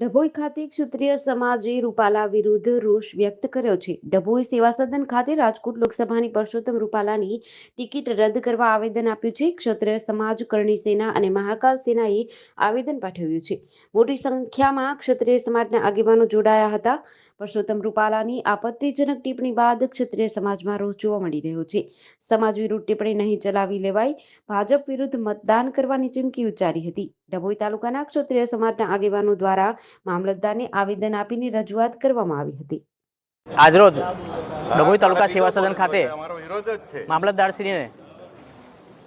ડભોઈ ખાતે ક્ષત્રિય સમાજે રૂપાલા વિરુદ્ધ રોષ વ્યક્ત કર્યો છે. ડભોઈ સેવા સદન ખાતે રાજકોટ લોકસભાની પરસોત્તમ રૂપાલાની ટિકિટ રદ કરવા આવેદન આપ્યું છે. ક્ષત્રિય સમાજ કરણી સેના અને મહાકાલ સેનાએ આવેદન પાઠવ્યું છે. મોટી સંખ્યામાં ક્ષત્રિય સમાજના આગેવાનો જોડાયા હતા. પરસોત્તમ રૂપાલાની આપત્તિજનક ટિપ્પણી બાદ ક્ષત્રિય સમાજમાં રોષ જોવા મળી રહ્યો છે. સમાજ વિરુદ્ધ ટિપ્પણી નહીં ચલાવી લેવાય. ભાજપ વિરુદ્ધ મતદાન કરવાની ચીમકી ઉચ્ચારી હતી. ડભોઈ તાલુકાના ક્ષત્રિય સમાજના આગેવાનો દ્વારા મામલતદારને આવેદન આપીને રજૂઆત કરવામાં આવી હતી. આજરોજ ડભોઈ તાલુકા સેવા સદન ખાતે મામલતદારશ્રીને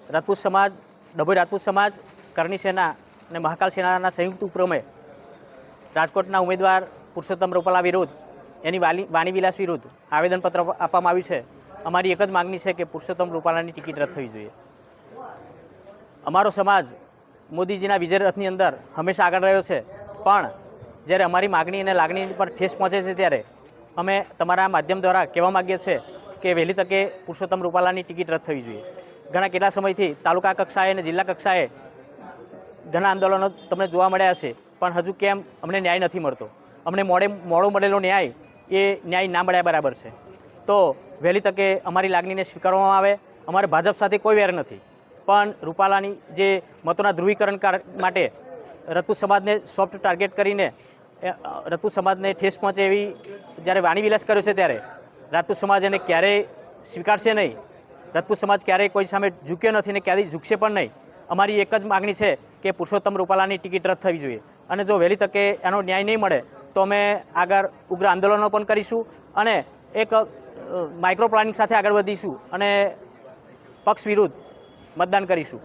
રાજપૂત સમાજ ડભોઈ રાજપૂત સમાજ કરણી સેના અને મહાકાલ સેનાના સંયુક્ત ઉપક્રમે રાજકોટના ઉમેદવાર પુરુષોત્તમ રૂપાલા વિરુદ્ધ એની વાણી વિલાસ વિરુદ્ધ આવેદનપત્ર આપવામાં આવ્યું છે. અમારી એક જ માગણી છે કે પુરુષોત્તમ રૂપાલાની ટિકિટ રદ થવી જોઈએ. અમારો સમાજ મોદીજીના વિજય રથની અંદર હંમેશા આગળ રહ્યો છે. પણ જ્યારે અમારી માગણી અને લાગણી પર ઠેસ પહોંચે છે ત્યારે અમે તમારા માધ્યમ દ્વારા કહેવા માગીએ છીએ કે વહેલી તકે પુરુષોત્તમ રૂપાલાની ટિકિટ રદ થવી જોઈએ. ઘણા કેટલા સમયથી તાલુકા કક્ષાએ અને જિલ્લા કક્ષાએ ઘણા આંદોલનો તમને જોવા મળ્યા હશે, પણ હજુ કેમ અમને ન્યાય નથી મળતો. અમને મોડે મોડો મળેલો ન્યાય એ ન્યાય ના મળ્યા બરાબર છે. તો વહેલી તકે અમારી લાગણીને સ્વીકારવામાં આવે, અમારે ભાજપ સાથે કોઈ વેર નથી. પણ રૂપાલાની જે મતોના ધ્રુવીકરણ કાર- માટે રતુ સમાજને સોફ્ટ ટાર્ગેટ કરીને રજપૂત સમાજને ઠેસ પહોંચે એવી જ્યારે વાણીવિલાસ કર્યો છે ત્યારે રાજપૂત સમાજ એને ક્યારેય સ્વીકારશે નહીં. રાજપૂત સમાજ ક્યારેય કોઈ સામે ઝૂક્યો નથી ને ક્યારેય ઝૂકશે પણ નહીં. અમારી એક જ માગણી છે કે પુરુષોત્તમ રૂપાલાની ટિકિટ રદ થવી જોઈએ. અને જો વહેલી તકે એનો ન્યાય નહીં મળે, તો અમે આગળ ઉગ્ર આંદોલનો પણ કરીશું અને એક માઇક્રો પ્લાનિંગ સાથે આગળ વધીશું અને પક્ષ વિરુદ્ધ મતદાન કરીશું.